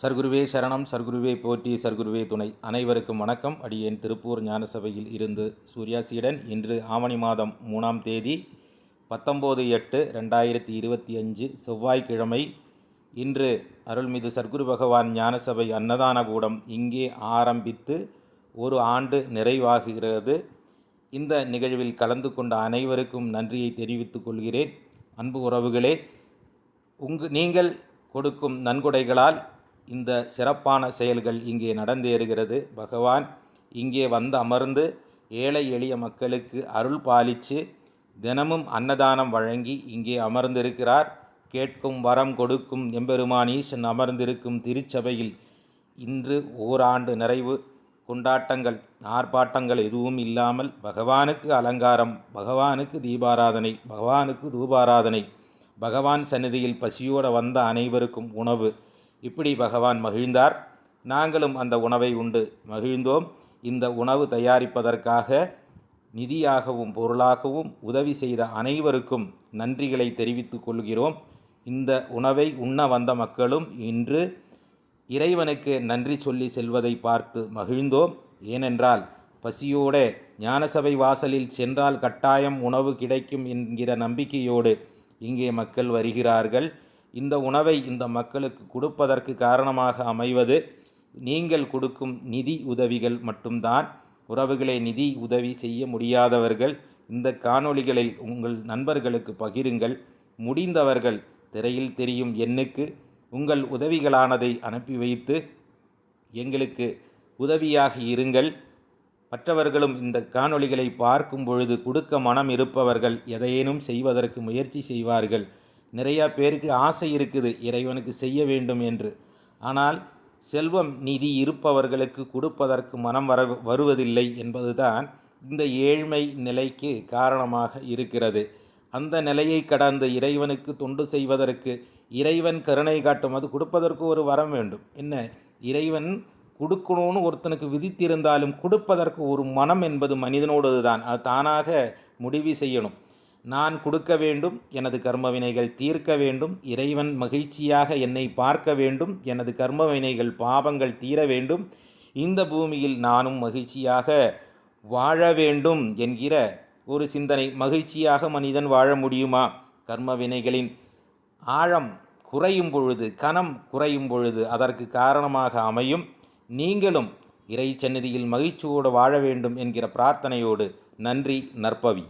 சர்க்குருவே சரணம் சர்க்குருவே போற்றி சர்க்குருவே துணை. அனைவருக்கும் வணக்கம். அடியேன் திருப்பூர் ஞானசபையில் இருந்து சூர்யா சீடன் இன்று ஆவணி மாதம் மூணாம் தேதி பத்தொம்போது எட்டு ரெண்டாயிரத்தி இருபத்தி அஞ்சு செவ்வாய்க்கிழமை. இன்று அருள்மிகு சர்க்குரு பகவான் ஞானசபை அன்னதான கூடம் இங்கே ஆரம்பித்து ஒரு ஆண்டு நிறைவாகுகிறது இந்த நிகழ்வில் கலந்து கொண்ட அனைவருக்கும் நன்றியை தெரிவித்துக் கொள்கிறேன். அன்பு உறவுகளே உங்கு நீங்கள் கொடுக்கும் நன்கொடைகளால் இந்த சிறப்பான செயல்கள் இங்கே நடந்தேறுகிறது. பகவான் இங்கே வந்து அமர்ந்து ஏழை எளிய மக்களுக்கு அருள் பாலித்து தினமும் அன்னதானம் வழங்கி இங்கே அமர்ந்திருக்கிறார். கேட்கும் வரம் கொடுக்கும் எம்பெருமான் ஈசன் அமர்ந்திருக்கும் திருச்சபையில் இன்று ஓராண்டு நிறைவு. கொண்டாட்டங்கள் ஆர்ப்பாட்டங்கள் எதுவும் இல்லாமல் பகவானுக்கு அலங்காரம் பகவானுக்கு தீபாராதனை பகவானுக்கு தூபாராதனை பகவான் சந்நிதியில் பசியோடு வந்த அனைவருக்கும் உணவு. இப்படி பகவான் மகிழ்ந்தார். நாங்களும் அந்த உணவை உண்டு மகிழ்ந்தோம். இந்த உணவு தயாரிப்பதற்காக நிதியாகவும் பொருளாகவும் உதவி செய்த அனைவருக்கும் நன்றிகளை தெரிவித்துக் கொள்கிறோம். இந்த உணவை உண்ண வந்த மக்களும் இன்று இறைவனுக்கு நன்றி சொல்லி செல்வதை பார்த்து மகிழ்ந்தோம். ஏனென்றால் பசியோடு ஞானசபை வாசலில் சென்றால் கட்டாயம் உணவு கிடைக்கும் என்கிற நம்பிக்கையோடு இங்கே மக்கள் வருகிறார்கள். இந்த உணவை இந்த மக்களுக்கு கொடுப்பதற்கு காரணமாக அமைவது நீங்கள் கொடுக்கும் நிதி உதவிகள் மட்டும்தான். உறவுகளை நிதி உதவி செய்ய முடியாதவர்கள் இந்த காணொளிகளை உங்கள் நண்பர்களுக்கு பகிருங்கள். முடிந்தவர்கள் திரையில் தெரியும் எண்ணுக்கு உங்கள் உதவிகளானதை அனுப்பி வைத்து எங்களுக்கு உதவியாக இருங்கள். மற்றவர்களும் இந்த காணொளிகளை பார்க்கும் பொழுது கொடுக்க மனம் இருப்பவர்கள் எதையேனும் செய்வதற்கு முயற்சி செய்வார்கள். நிறையா பேருக்கு ஆசை இருக்குது இறைவனுக்கு செய்ய வேண்டும் என்று. ஆனால் செல்வம் நிதி இருப்பவர்களுக்கு கொடுப்பதற்கு மனம் வர வருவதில்லை என்பதுதான் இந்த ஏழ்மை நிலைக்கு காரணமாக இருக்கிறது. அந்த நிலையை கடந்து இறைவனுக்கு தொண்டு செய்வதற்கு இறைவன் கருணை காட்டும் அது கொடுப்பதற்கு ஒரு வரம் வேண்டும். என்ன? இறைவன் கொடுக்கணும்னு ஒருத்தனுக்கு விதித்திருந்தாலும் கொடுப்பதற்கு ஒரு மனம் என்பது மனிதனோடது தான் அது தானாக முடிவு செய்யணும். நான் கொடுக்க வேண்டும் எனது கர்மவினைகள் தீர்க்க வேண்டும் இறைவன் மகிழ்ச்சியாக என்னை பார்க்க வேண்டும் எனது கர்மவினைகள் பாவங்கள் தீர வேண்டும் இந்த பூமியில் நானும் மகிழ்ச்சியாக வாழ வேண்டும் என்கிற ஒரு சிந்தனை மகிழ்ச்சியாக மனிதன் வாழ முடியுமா? கர்மவினைகளின் ஆழம் குறையும் பொழுது கனம் குறையும் பொழுது அதற்கு காரணமாக அமையும். நீங்களும் இறை சந்நிதியில் மகிழ்ச்சியோடு வாழ வேண்டும் என்கிற பிரார்த்தனையோடு நன்றி நற்பவி.